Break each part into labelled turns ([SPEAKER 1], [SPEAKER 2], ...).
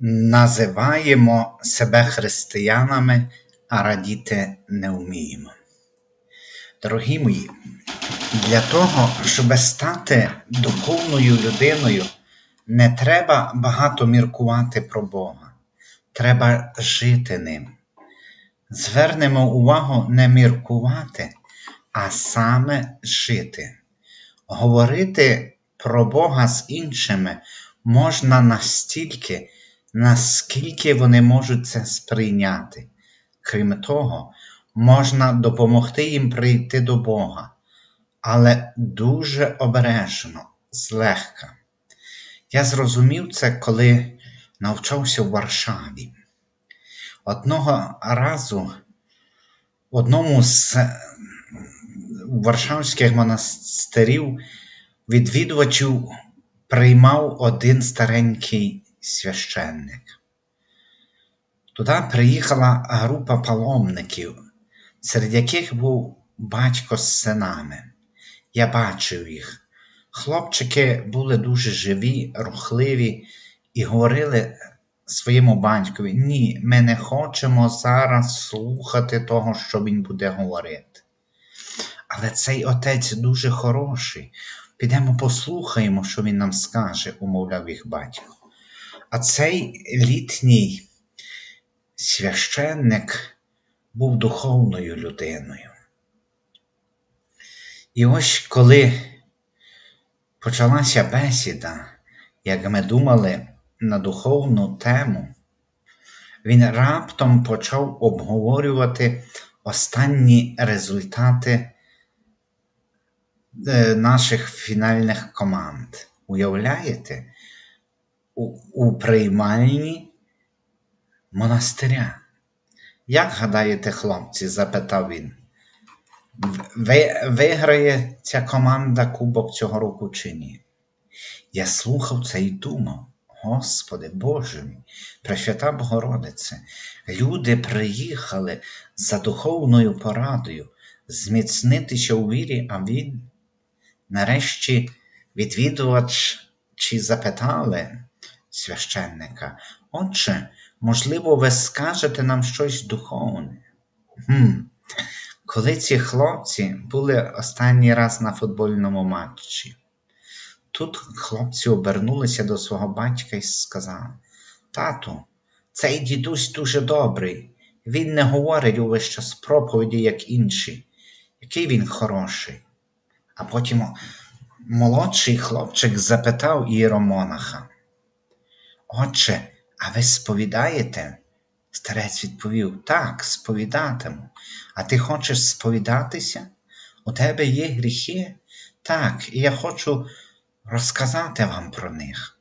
[SPEAKER 1] Називаємо себе християнами, а радіти не вміємо. Дорогі мої, для того, щоб стати духовною людиною, не треба багато міркувати про Бога. Треба жити ним. Звернемо увагу не міркувати, а саме жити. Говорити про Бога з іншими можна настільки, наскільки вони можуть це сприйняти. Крім того, можна допомогти їм прийти до Бога, але дуже обережно, злегка. Я зрозумів це, коли навчався в Варшаві. Одного разу в одному з варшавських монастирів відвідувачів приймав один старенький священник. Туди приїхала група паломників, серед яких був батько з синами. Я бачив їх. Хлопчики були дуже живі, рухливі і говорили своєму батькові: ні, ми не хочемо зараз слухати того, що він буде говорити. Але цей отець дуже хороший. Підемо послухаємо, що він нам скаже, умовляв їх батько. А цей літній священник був духовною людиною. І ось коли почалася бесіда, як ми думали на духовну тему, він раптом почав обговорювати останні результати е, наших фінальних команд. Уявляєте? У, приймальні монастиря. Як гадаєте, хлопці? запитав він. Ви, виграє ця команда Кубок цього року чи ні? Я слухав це і думав. Господи Боже мій, Пресвята Богородице, люди приїхали за духовною порадою зміцнитися у вірі, а він, нарешті, відвідувачі запитали священника, Отче, можливо, ви скажете нам щось духовне? Хм. Коли ці хлопці були останній раз на футбольному матчі, тут хлопці обернулися до свого батька і сказали: Тату, цей дідусь дуже добрий, він не говорить увесь час проповіді, як інші, який він хороший. А потім молодший хлопчик запитав іеромонаха, Отче, а ви сповідаєте? Старець відповів: Так, сповідатиму. А ти хочеш сповідатися? У тебе є гріхи? Так, і я хочу розказати вам про них.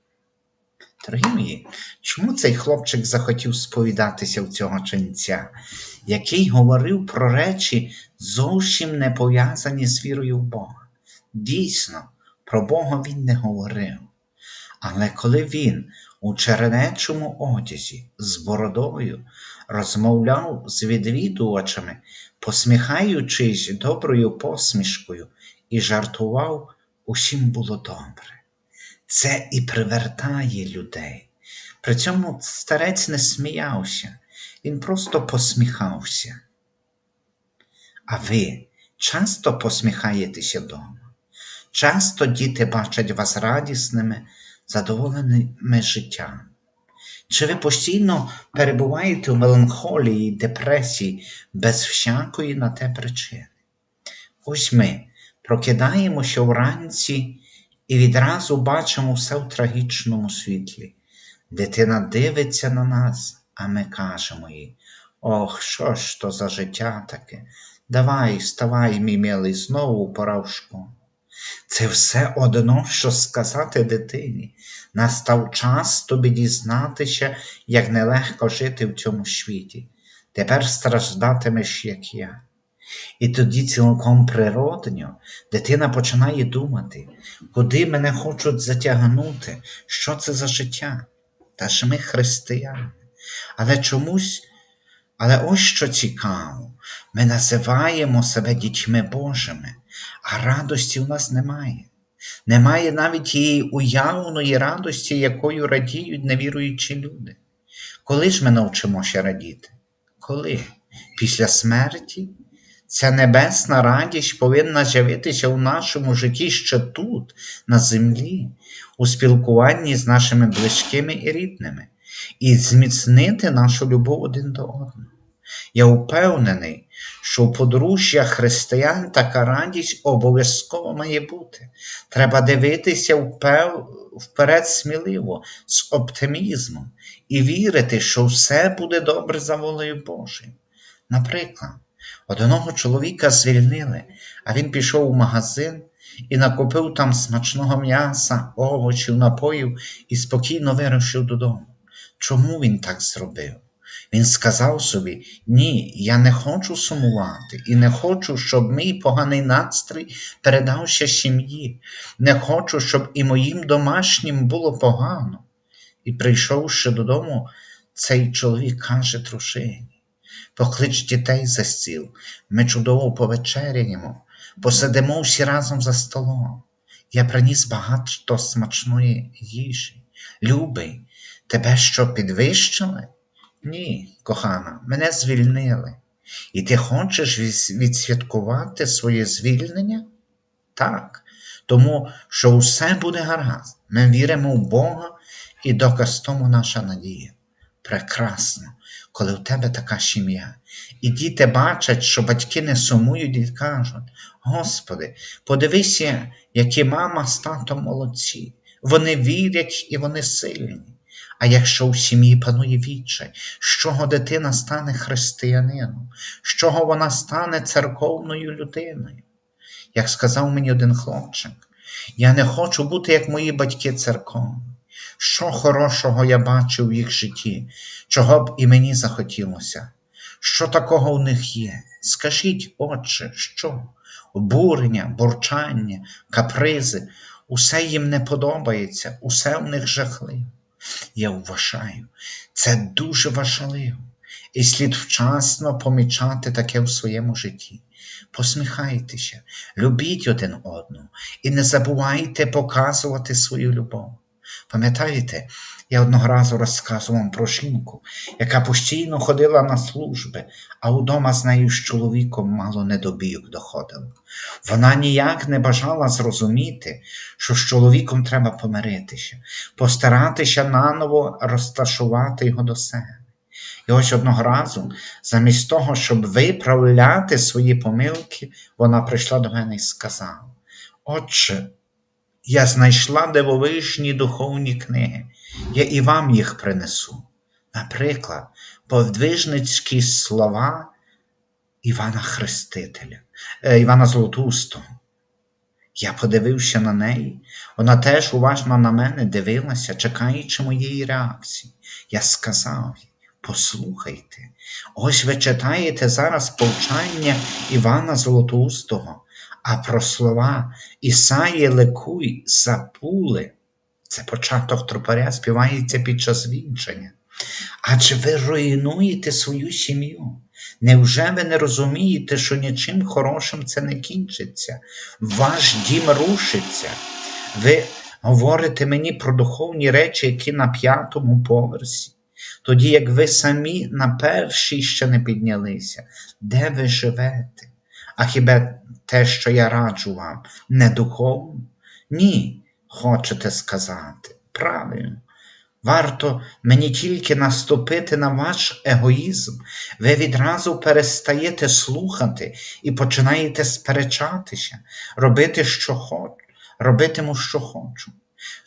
[SPEAKER 1] Дорогі мої, чому цей хлопчик захотів сповідатися в цього ченця, який говорив про речі, зовсім не пов'язані з вірою в Бога? Дійсно, про Бога він не говорив. Але коли він у чернечому одязі з бородою розмовляв з відвідувачами, посміхаючись доброю посмішкою, і жартував, усім було добре. Це і привертає людей. При цьому старець не сміявся, він просто посміхався. А ви часто посміхаєтеся вдома? Часто діти бачать вас радісними, задоволеними життям? Чи ви постійно перебуваєте у меланхолії, депресії без всякої на те причини? Ось ми прокидаємося вранці і відразу бачимо все в трагічному світлі. Дитина дивиться на нас, а ми кажемо їй: Ох, що ж то за життя таке? Давай, вставай, мій милий, знову пора в школу. Це все одно, що сказати дитині. Настав час тобі дізнатися, як нелегко жити в цьому світі. Тепер страждатимеш, як я. І тоді цілком природньо дитина починає думати, куди мене хочуть затягнути, що це за життя. Та ж ми християни. Але чомусь, але ось що цікаво, ми називаємо себе дітьми Божими, а радості у нас немає. Немає навіть тієї уявної радості, якою радіють невіруючі люди. Коли ж ми навчимося радіти? Коли? Після смерті? Ця небесна радість повинна з'явитися у нашому житті ще тут, на землі, у спілкуванні з нашими близькими і рідними, і зміцнити нашу любов один до одного. Я впевнений, що у подружжя християн така радість обов'язково має бути. Треба дивитися вперед сміливо, з оптимізмом і вірити, що все буде добре за волею Божою. Наприклад, одного чоловіка звільнили, а він пішов у магазин і накупив там смачного м'яса, овочів, напоїв і спокійно вирушив додому. Чому він так зробив? Він сказав собі: Ні, я не хочу сумувати і не хочу, щоб мій поганий настрій передався сім'ї, не хочу, щоб і моїм домашнім було погано. І прийшовши додому, цей чоловік каже дружині, поклич дітей за стіл, ми чудово повечеряємо, посидимо всі разом за столом. Я приніс багато смачної їжі. Любий, тебе що підвищили? Ні, кохана, мене звільнили. І ти хочеш відсвяткувати своє звільнення? Так, тому що все буде гаразд. Ми віримо в Бога і доказ тому наша надія. Прекрасно, коли у тебе така сім'я. І діти бачать, що батьки не сумують і кажуть: Господи, подивися, які мама з татом молодці. Вони вірять і вони сильні. А якщо в сім'ї панує відчай, з чого дитина стане християнином, з чого вона стане церковною людиною? Як сказав мені один хлопчик, я не хочу бути, як мої батьки церковні. Що хорошого я бачив в їх житті, чого б і мені захотілося? Що такого в них є? Скажіть, Отче, що? Обурення, бурчання, капризи, усе їм не подобається, усе в них жахливо. Я вважаю, це дуже важливо, і слід вчасно помічати таке в своєму житті. Посміхайтеся, любіть один одного і не забувайте показувати свою любов. Пам'ятаєте, я одного разу розказував про жінку, яка постійно ходила на служби, а удома з нею з чоловіком мало недобійок доходило. Вона ніяк не бажала зрозуміти, що з чоловіком треба помиритися, постаратися наново розташувати його до себе. І ось одного разу, замість того, щоб виправляти свої помилки, вона прийшла до мене і сказала: Отче, я знайшла дивовижні духовні книги, я і вам їх принесу. Наприклад, подвижницькі слова Івана Хрестителя, е, Івана Золотустого. Я подивився на неї, вона теж уважно на мене дивилася, чекаючи моєї реакції. Я сказав їй, послухайте, ось ви читаєте зараз повчання Івана Золотоустого, а про слова Ісаї Лекуй запули. Це початок тропаря співається під час вінчання. Адже ви руйнуєте свою сім'ю. Невже ви не розумієте, що нічим хорошим це не кінчиться? Ваш дім рушиться. Ви говорите мені про духовні речі, які на п'ятому поверсі, тоді як ви самі на першій ще не піднялися, де ви живете? А хіба те, що я раджу вам, не духовно? Ні, хочете сказати. Правильно. Варто мені тільки наступити на ваш егоїзм, ви відразу перестаєте слухати і починаєте сперечатися, робити, що хочу, робитиму, що хочу.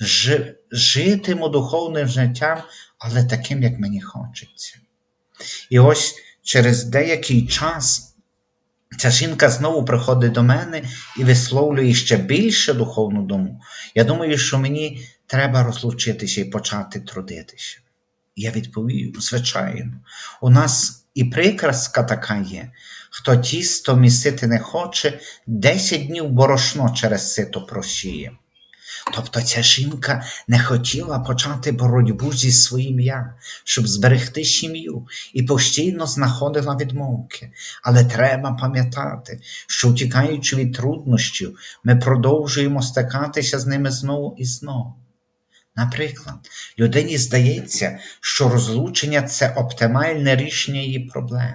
[SPEAKER 1] Ж, житиму духовним життям, але таким, як мені хочеться. І ось через деякий час Ця жінка знову приходить до мене і висловлює ще більше духовну думу. Я думаю, що мені треба розлучитися і почати трудитися. Я відповів, звичайно, у нас і прикраска така є. Хто тісто місити не хоче, десять днів борошно через сито просіє. Тобто ця жінка не хотіла почати боротьбу зі своїм я, щоб зберегти сім'ю, і постійно знаходила відмовки. Але треба пам'ятати, що втікаючи від труднощів, ми продовжуємо стикатися з ними знову і знову. Наприклад, людині здається, що розлучення це оптимальне рішення її проблем.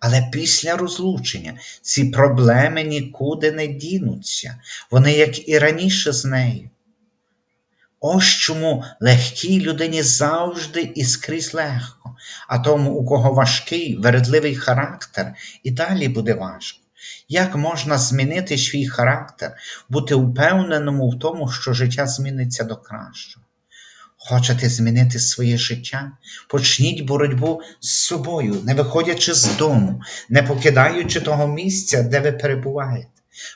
[SPEAKER 1] Але після розлучення ці проблеми нікуди не дінуться, вони, як і раніше з нею. Ось чому легкій людині завжди і скрізь легко, а тому, у кого важкий, вередливий характер, і далі буде важко. Як можна змінити свій характер, бути впевненому в тому, що життя зміниться до кращого? Хочете змінити своє життя? Почніть боротьбу з собою, не виходячи з дому, не покидаючи того місця, де ви перебуваєте.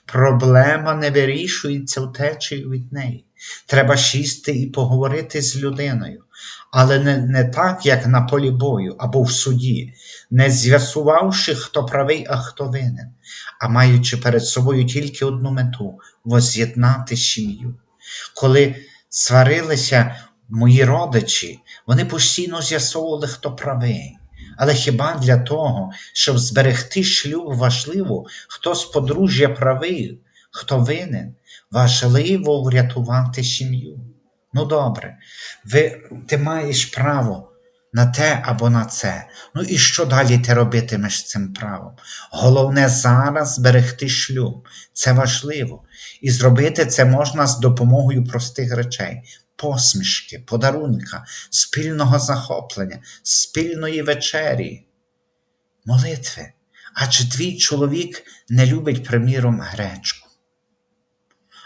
[SPEAKER 1] Проблема не вирішується втечею від неї. Треба сісти і поговорити з людиною, але не, не так, як на полі бою або в суді, не з'ясувавши, хто правий, а хто винен, а маючи перед собою тільки одну мету воз'єднати сім'ю. Коли сварилися мої родичі, вони постійно з'ясовували, хто правий. Але хіба для того, щоб зберегти шлюб важливо, хто з подружжя правий, хто винен, важливо врятувати сім'ю. Ну добре, ви, ти маєш право на те або на це. Ну і що далі ти робитимеш з цим правом? Головне зараз зберегти шлюб. Це важливо. І зробити це можна з допомогою простих речей. Посмішки, подарунка, спільного захоплення, спільної вечері, молитви. Адже твій чоловік не любить, приміром, гречку.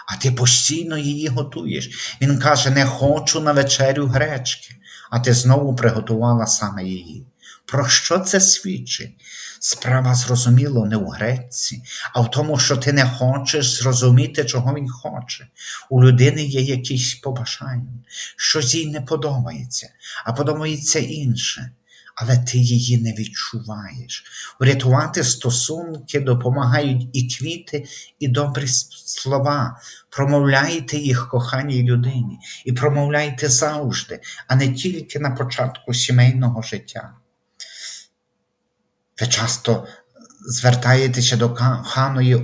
[SPEAKER 1] А ти постійно її готуєш. Він каже: не хочу на вечерю гречки, а ти знову приготувала саме її. Про що це свідчить? Справа зрозуміло не у гречці, а в тому, що ти не хочеш зрозуміти, чого він хоче. У людини є якісь побажання, щось їй не подобається, а подобається інше. Але ти її не відчуваєш. Врятувати стосунки допомагають і квіти, і добрі слова. Промовляйте їх коханій людині, і промовляйте завжди, а не тільки на початку сімейного життя. Ви часто звертаєтеся до коханої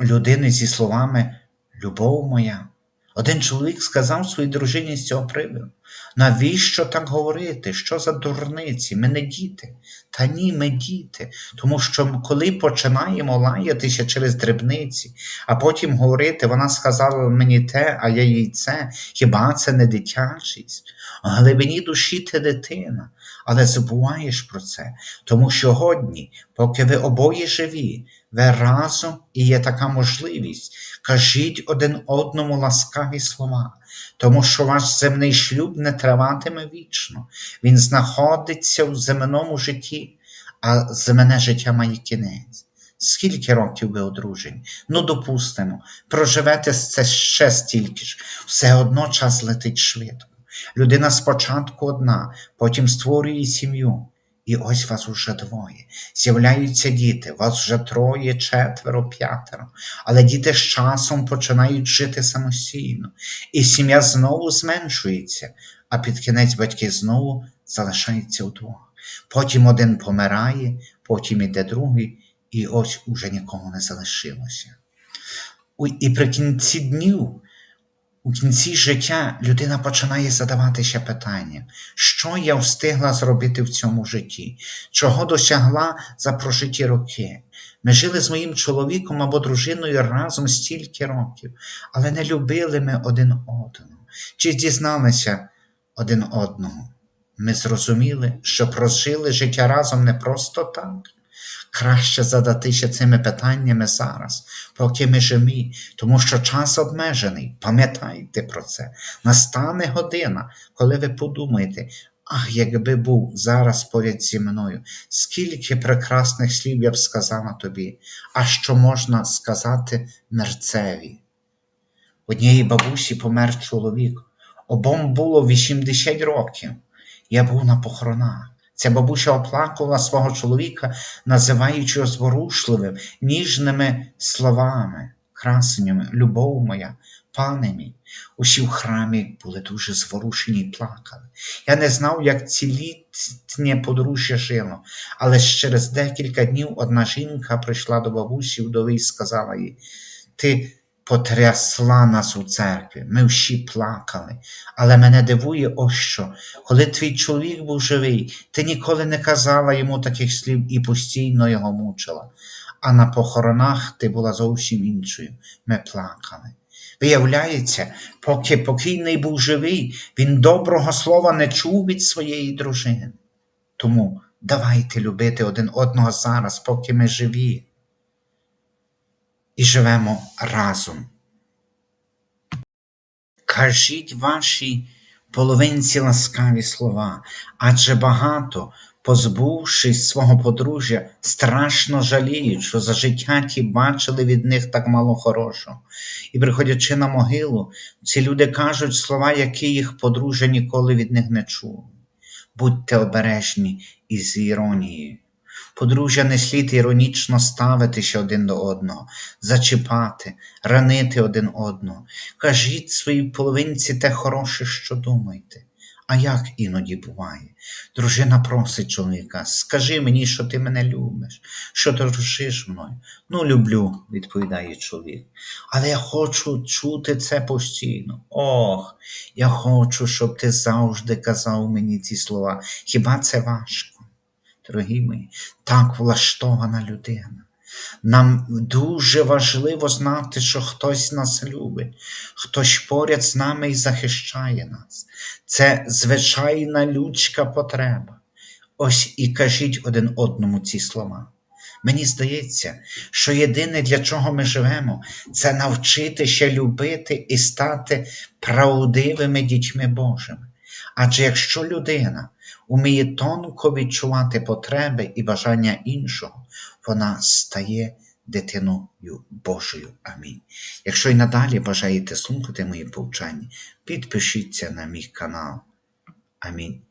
[SPEAKER 1] людини зі словами Любов моя. Один чоловік сказав своїй дружині з цього приводу, навіщо так говорити? Що за дурниці? Ми не діти. Та ні, ми діти. Тому що коли починаємо лаятися через дрібниці, а потім говорити, вона сказала мені те, а я їй це, хіба це не дитячість? В глибині душі ти дитина, але забуваєш про це. Тому сьогодні, поки ви обоє живі, ви разом і є така можливість. Кажіть один одному ласкаві слова, тому що ваш земний шлюб не триватиме вічно, він знаходиться в земному житті, а земне життя має кінець. Скільки років ви одружені? Ну, допустимо, проживете це ще стільки ж, все одно час летить швидко. Людина спочатку одна, потім створює сім'ю. І ось вас уже двоє. З'являються діти, вас вже троє, четверо, п'ятеро. Але діти з часом починають жити самостійно, і сім'я знову зменшується, а під кінець батьки знову залишаються удвох. Потім один помирає, потім іде другий, і ось уже нікого не залишилося. І при кінці днів у кінці життя людина починає задаватися питання, що я встигла зробити в цьому житті, чого досягла за прожиті роки. Ми жили з моїм чоловіком або дружиною разом стільки років, але не любили ми один одного, чи дізналися один одного. Ми зрозуміли, що прожили життя разом не просто так, Краще задатися цими питаннями зараз, поки ми живі, тому що час обмежений. Пам'ятайте про це. Настане година, коли ви подумаєте, ах, якби був зараз поряд зі мною, скільки прекрасних слів я б сказала тобі, а що можна сказати мерцеві. Однієї бабусі помер чоловік, обом було 80 років. Я був на похоронах. Ця бабуся оплакувала свого чоловіка, називаючи його зворушливим, ніжними словами, красенями, любов моя, пане мій. Усі в храмі були дуже зворушені і плакали. Я не знав, як цілітнє подружжя жило, але через декілька днів одна жінка прийшла до бабусі вдови і сказала їй: Ти потрясла нас у церкві. Ми всі плакали. Але мене дивує ось що, коли твій чоловік був живий, ти ніколи не казала йому таких слів і постійно його мучила. А на похоронах ти була зовсім іншою. Ми плакали. Виявляється, поки покійний був живий, він доброго слова не чув від своєї дружини. Тому давайте любити один одного зараз, поки ми живі і живемо разом. Кажіть вашій половинці ласкаві слова, адже багато, позбувшись свого подружжя, страшно жаліють, що за життя ті бачили від них так мало хорошого. І приходячи на могилу, ці люди кажуть слова, які їх подружжя ніколи від них не чули. Будьте обережні із іронією. Подружжя не слід іронічно ставитися один до одного, зачіпати, ранити один одного. Кажіть своїй половинці те хороше, що думаєте. А як іноді буває? Дружина просить чоловіка, скажи мені, що ти мене любиш, що дружиш мною. Ну, люблю, відповідає чоловік. Але я хочу чути це постійно. Ох, я хочу, щоб ти завжди казав мені ці слова. Хіба це важко? Дорогі мої, так влаштована людина. Нам дуже важливо знати, що хтось нас любить, хтось поряд з нами і захищає нас. Це звичайна людська потреба. Ось і кажіть один одному ці слова. Мені здається, що єдине, для чого ми живемо, це навчитися любити і стати правдивими дітьми Божими. Адже якщо людина уміє тонко відчувати потреби і бажання іншого, вона стає дитиною Божою. Амінь. Якщо й надалі бажаєте слухати мої повчання, підпишіться на мій канал. Амінь.